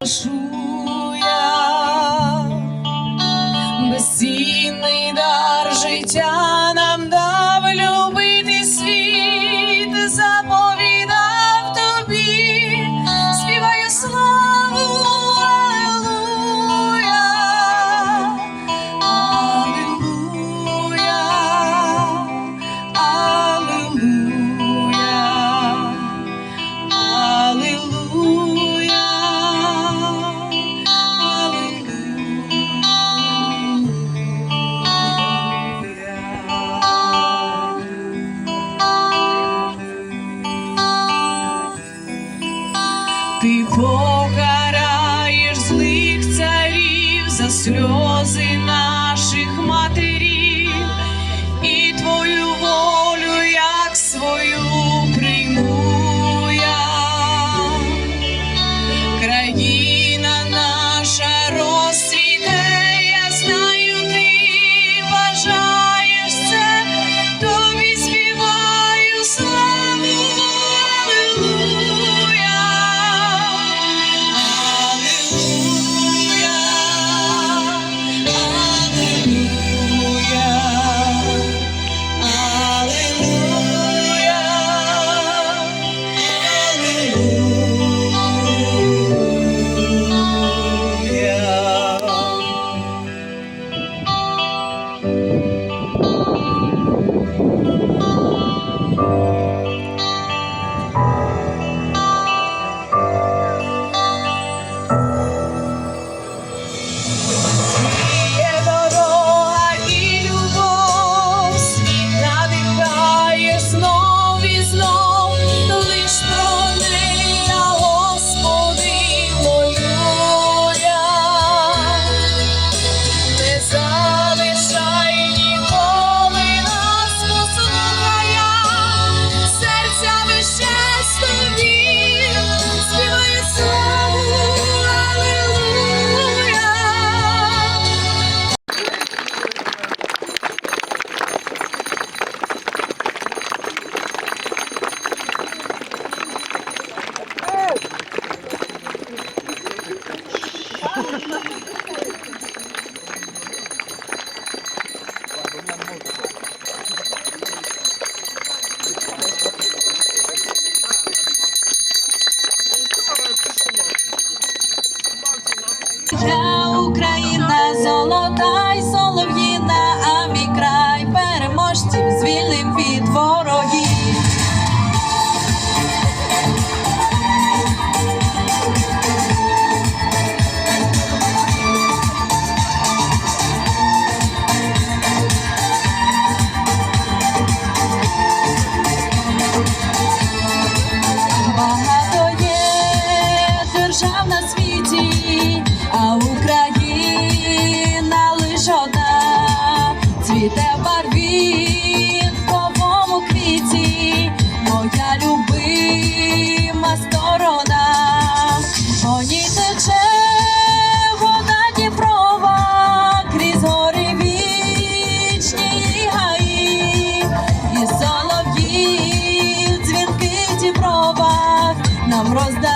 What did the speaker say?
Jesús. Ти покараєш злих царів за сльози грозда.